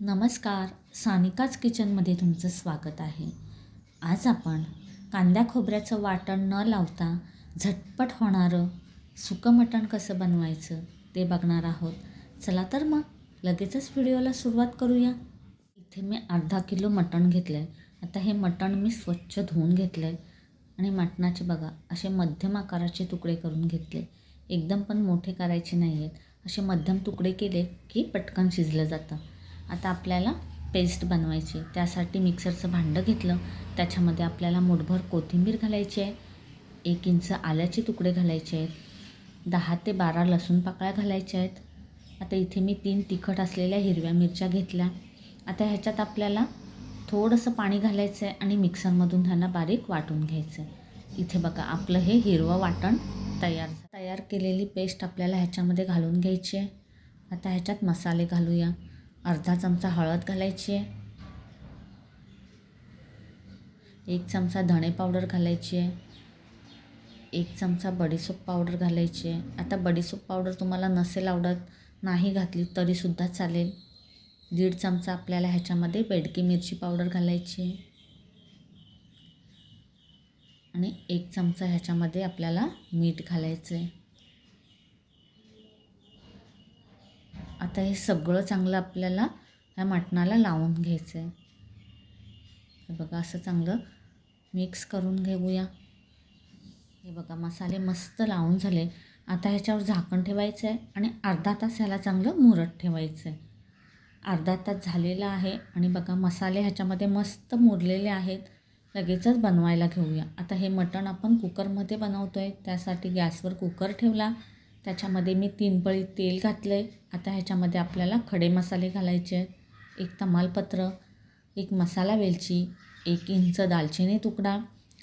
नमस्कार. सानिकाच किचनमध्ये तुमचं स्वागत आहे. आज आपण कांद्या खोबऱ्याचं वाटण न लावता झटपट होणारं सुकं मटण कसं बनवायचं ते बघणार आहोत. चला तर मग लगेचच व्हिडिओला सुरुवात करूया. इथे मी अर्धा किलो मटण घेतलं आहे आता हे मटण मी स्वच्छ धुवून घेतलं आहे आणि मटणाचे बघा असे मध्यम आकाराचे तुकडे करून घेतले. एकदम पण मोठे करायचे नाही आहेत असे मध्यम तुकडे केले की पटकन शिजलं जातं. आता आपल्याला पेस्ट बनवायची त्यासाठी मिक्सरचं भांडं घेतलं. त्याच्यामध्ये आपल्याला मुठभर कोथिंबीर घालायची आहे. एक इंच आल्याचे तुकडे घालायचे आहेत. दहा ते बारा लसूण पाकळ्या घालायच्या आहेत. आता इथे मी तीन तिखट असलेल्या हिरव्या मिरच्या घेतल्या. आता ह्याच्यात आपल्याला थोडंसं पाणी घालायचं आहे आणि मिक्सरमधून ह्यांना बारीक वाटून घ्यायचं आहे. इथे बघा आपलं हे हिरवं वाटण तयार तयार केलेली पेस्ट आपल्याला ह्याच्यामध्ये घालून घ्यायची आहे. आता ह्याच्यात मसाले घालूया. अर्धा चमचा हळद घालायची आहे. एक चमचा धणे पावडर घालायची आहे. एक चमचा बडीसूप पावडर घालायची आहे. आता बडीसूप पावडर तुम्हाला नसेल आवडत नाही घातली तरीसुद्धा चालेल. दीड चमचा आपल्याला ह्याच्यामध्ये बेडकी मिरची पावडर घालायची आहे. आणि एक चमचा ह्याच्यामध्ये आपल्याला मीठ घालायचं आहे. आता हे सगळं चांगलं आपल्याला ह्या मटणाला लावून घ्यायचं आहे हे बघा असं चांगलं मिक्स करून घेऊया. हे बघा मसाले मस्त लावून झाले. आता ह्याच्यावर झाकण ठेवायचं आहे आणि अर्धा तास ह्याला चांगलं मुरत ठेवायचं आहे अर्धा तास झालेला आहे आणि बघा मसाले ह्याच्यामध्ये मस्त मुरलेले आहेत. लगेचच बनवायला घेऊया. आता हे मटण आपण कुकरमध्ये बनवतो आहे त्यासाठी गॅसवर कुकर ठेवला. त्याच्यामध्ये मी तीन पळी तेल घातलं आहे आता ह्याच्यामध्ये आपल्याला खडे मसाले घालायचे आहेत. एक तमालपत्र एक मसाला वेलची एक इंच दालचिनी तुकडा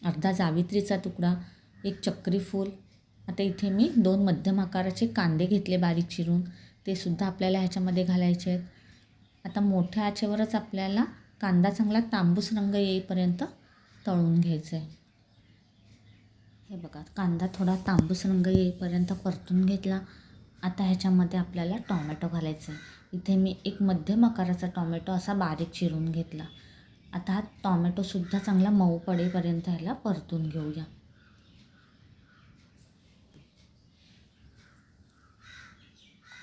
अर्धा जावित्रीचा तुकडा एक चक्री फूल. आता इथे मी दोन मध्यम आकाराचे कांदे घेतले बारीक चिरून. ते सुद्धा आपल्याला ह्याच्यामध्ये घालायचे आहेत. आता मोठ्या आचेवरच आपल्याला कांदा चांगला तांबूस रंग येईपर्यंत तळून घ्यायचा आहे हे बघा कांदा थोडा तांबूस रंग येईपर्यंत परतून घेतला. आता ह्याच्यामध्ये आपल्याला टॉमॅटो घालायचं आहे. इथे मी एक मध्यम आकाराचा टॉमॅटो असा बारीक चिरून घेतला. आता हा टॉमॅटोसुद्धा चांगला मऊ पडेपर्यंत ह्याला परतून घेऊया.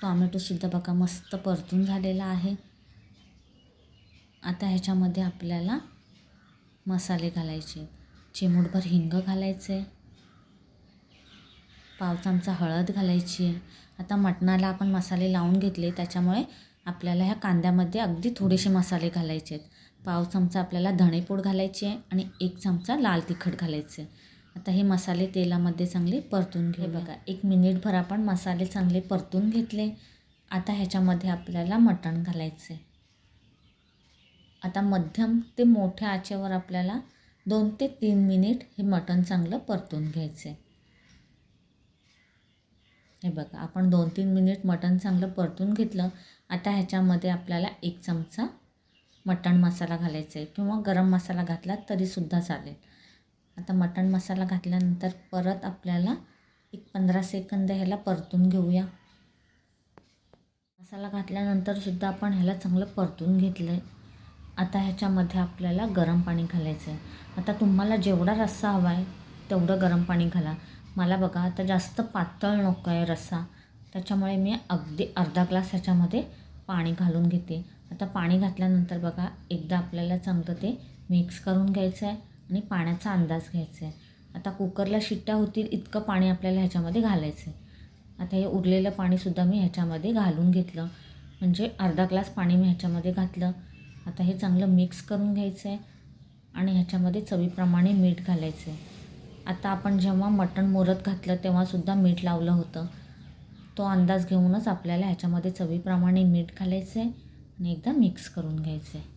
टॉमॅटोसुद्धा बघा मस्त परतून झालेला आहे. आता ह्याच्यामध्ये आपल्याला मसाले घालायचे चिमूटभर हिंग घालायचे पाव चमचा हळद घालायची आहे. आता मटणाला आपण मसाले लावून घेतले त्याच्यामुळे आपल्याला ह्या कांद्यामध्ये अगदी थोडेसे मसाले घालायचे आहेत. पाव चमचा आपल्याला धणेपूड घालायची आहे आणि एक चमचा लाल तिखट घालायचे आता हे मसाले तेलामध्ये चांगले परतून घे बघा एक मिनिटभर आपण मसाले चांगले परतून घेतले. आता ह्याच्यामध्ये आपल्याला मटण घालायचं आहे. आता मध्यम ते मोठ्या आचेवर आपल्याला दोन ते तीन मिनिट हे मटण चांगलं परतून घ्यायचं आहे. हे बघा आपण दोन तीन मिनिट मटण चांगलं परतून घेतलं. आता ह्याच्यामध्ये आपल्याला एक चमचा मटण मसाला घालायचा आहे किंवा गरम मसाला घातला तरीसुद्धा चालेल. आता मटण मसाला घातल्यानंतर परत आपल्याला एक पंधरा सेकंद ह्याला परतून घेऊया. मसाला घातल्यानंतरसुद्धा आपण ह्याला चांगलं परतून घेतलं आहे आता ह्याच्यामध्ये आपल्याला गरम पाणी घालायचं आहे आता तुम्हाला जेवढा रस्सा हवा आहे तेवढं गरम पाणी घाला. मला बघा आता जास्त पातळ नको आहे रस्सा. त्याच्यामुळे मी अगदी अर्धा ग्लास ह्याच्यामध्ये पाणी घालून घेते. आता पाणी घातल्यानंतर बघा एकदा आपल्याला चांगलं ते मिक्स करून घ्यायचं आहे आणि पाण्याचा अंदाज घ्यायचा आहे आता कुकरला शिट्ट्या होतील इतकं पाणी आपल्याला ह्याच्यामध्ये घालायचं आहे आता हे उरलेलं पाणीसुद्धा मी ह्याच्यामध्ये घालून घेतलं. म्हणजे अर्धा ग्लास पाणी मी ह्याच्यामध्ये घातलं. आता हे चांगलं मिक्स करून घ्यायचं आहे आणि ह्याच्यामध्ये चवीप्रमाणे मीठ घालायचं आहे आता आपण जेव्हा मटण मुरत घातलं तेव्हासुद्धा मीठ लावलं होतं. तो अंदाज घेऊनच आपल्याला ह्याच्यामध्ये चवीप्रमाणे मीठ घालायचं आहे आणि एकदा मिक्स करून घ्यायचं आहे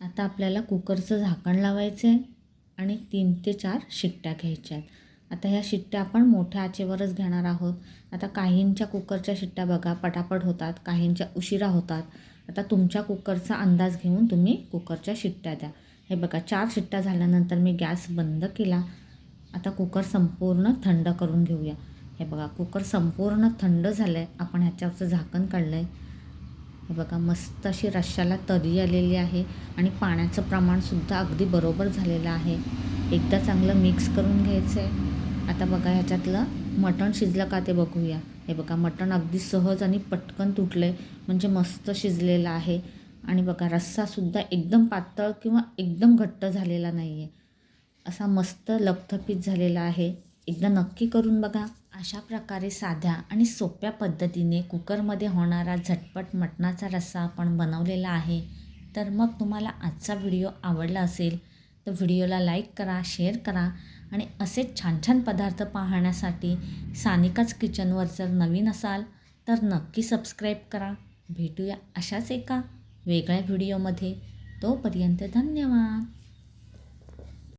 आता आपल्याला कुकरचं झाकण लावायचं आहे आणि तीन ते चार शिट्ट्या घ्यायच्या आहेत आता ह्या शिट्ट्या आपण मोठ्या आचेवरच घेणार आहोत. आता काहींच्या कुकरच्या शिट्ट्या बघा पटापट होतात काहींच्या उशिरा होतात. आता तुमच्या कुकरचा अंदाज घेऊन तुम्ही कुकरच्या शिट्ट्या द्या. हे बघा चार शिट्ट्या झाल्यानंतर मी गॅस बंद केला. आता कुकर संपूर्ण थंड करून घेऊया. हे बघा कुकर संपूर्ण थंड झालं आहे आपण ह्याच्यावरचं झाकण काढलं आहे हे बघा मस्त अशी रश्श्याला तरी आलेली आहे आणि पाण्याचं प्रमाणसुद्धा अगदी बरोबर झालेलं आहे. एकदा चांगलं मिक्स करून घ्यायचं आहे आता बघा ह्याच्यातलं मटण शिजलं का ते बघूया. हे बघा मटण अगदी सहज आणि पटकन तुटलं आहे म्हणजे मस्त शिजलेलं आहे. आणि बघा रस्सासुद्धा एकदम पातळ किंवा एकदम घट्ट झालेला नाही आहे असा मस्त लपथपीत झालेला आहे. एकदा नक्की करून बघा. अशा प्रकारे साध्या आणि सोप्या पद्धतीने कुकरमध्ये होणारा झटपट मटणाचा रस्सा आपण बनवलेला आहे. तर मग तुम्हाला आजचा व्हिडिओ आवडला असेल तर व्हिडिओला लाईक करा शेअर करा आणि असेच छान छान पदार्थ पाहण्यासाठी सानिकाच किचनवर जर नवीन असाल तर नक्की सबस्क्राईब करा. भेटूया अशाच एका वेगळ्या व्हिडिओमध्ये. तोपर्यंत धन्यवाद.